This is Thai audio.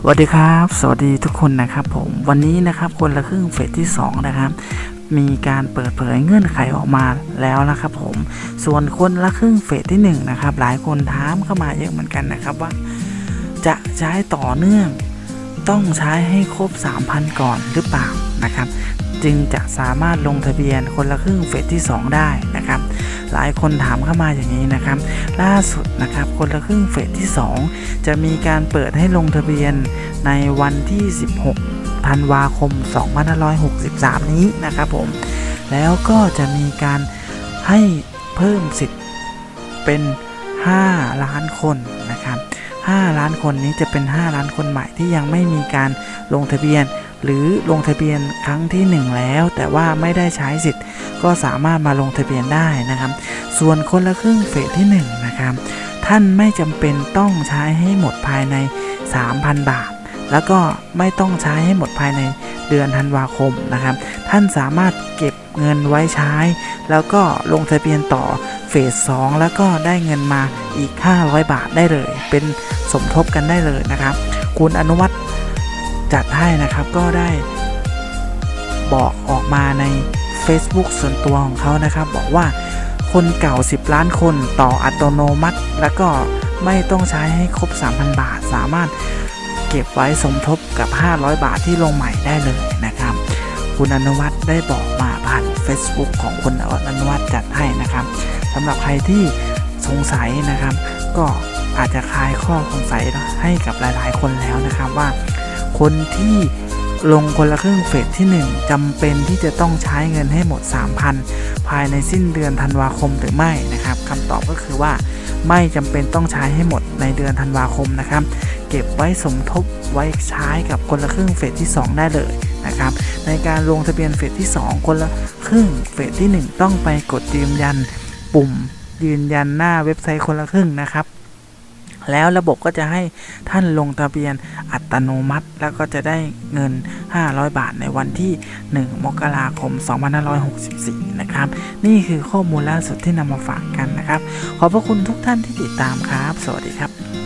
สวัสดีครับ สวัสดีทุกคนนะครับผมวันนี้นะครับคนละครึ่งเฟสที่ 2 นะครับ มีการเปิดเผยเงื่อนไขออกมาแล้วนะครับผมส่วนคนละครึ่งเฟสที่1นะครับหลายคนถามเข้ามาเยอะเหมือนกันนะครับว่า จะใช้ต่อเนื่อง ต้องใช้ให้ครบ 3,000 ก่อนหรือเปล่านะครับ จึงจะสามารถลงทะเบียนคนละครึ่งเฟสที่ 2 ได้นะครับ หลายคนถามเข้ามาอย่างนี้นะครับ ล่าสุดนะครับคนละครึ่งเฟสที่ 2 จะมีการเปิดให้ลงทะเบียนในวันที่ 16 ธันวาคม 2563 นี้นะครับผม แล้วก็จะมีการให้เพิ่มสิทธิ์เป็น 5 ล้านคนนะครับ 5 ล้านคนนี้จะเป็น 5 ล้านคนใหม่ที่ยังไม่มีการลงทะเบียน หรือลงทะเบียนครั้งที่ 1 แล้ว แต่ว่าไม่ได้ใช้สิทธิ์ ก็สามารถมาลงทะเบียนได้นะครับ ส่วนคนละครึ่งเฟสที่ 1 นะครับ ท่านไม่จำเป็นต้องใช้ให้หมดภายใน 3,000 บาท แล้วก็ไม่ต้องใช้ให้หมดภายในเดือนธันวาคมนะครับ ท่านสามารถเก็บเงินไว้ใช้ แล้วก็ลงทะเบียนต่อเฟส 2 แล้วก็ได้เงินมาอีก 500 บาทได้เลย เป็นสมทบกันได้เลยนะครับ คุณอนุวัฒน์ จัดให้นะครับก็ได้บอกออกมาใน Facebook ส่วนตัวของเขานะครับ บอกว่าคนเก่า 10 ล้านคนต่ออัตโนมัติ แล้วก็ไม่ต้องใช้ให้ครบ 3,000 บาท สามารถเก็บไว้สมทบกับ 500 บาทที่ลงใหม่ได้เลยนะครับ คุณอนุวัฒน์ได้บอกมาผ่าน Facebook ของคุณอนุวัฒน์จัดให้นะครับสำหรับใครที่สงสัยนะครับ ก็อาจจะคลายข้อสงสัยให้กับหลาย ๆ คนแล้วนะครับว่า คนที่ลงคนละครึ่งเฟสที่ 1จำเป็นที่จะต้องใช้เงินให้หมด 3,000 ภายในสิ้นเดือนธันวาคมหรือไม่นะครับคำตอบก็คือว่าไม่จำเป็นต้องใช้ให้หมดในเดือนธันวาคมนะครับ เก็บไว้สมทบไว้ใช้กับคนละครึ่งเฟสที่ 2 ได้เลยนะครับ ในการลงทะเบียนเฟสที่ 2 คนละครึ่งเฟสที่ 1 ต้องไปกดยืนยัน ปุ่มยืนยันหน้าเว็บไซต์คนละครึ่งนะครับ แล้วระบบก็จะให้ท่านลงทะเบียนอัตโนมัติ แล้วก็จะได้เงิน 500 บาทในวันที่ 1 มกราคม 2564 นะครับ นี่คือข้อมูลล่าสุดที่นำมาฝากกันนะครับ ขอบพระคุณทุกท่านที่ติดตามครับ สวัสดีครับ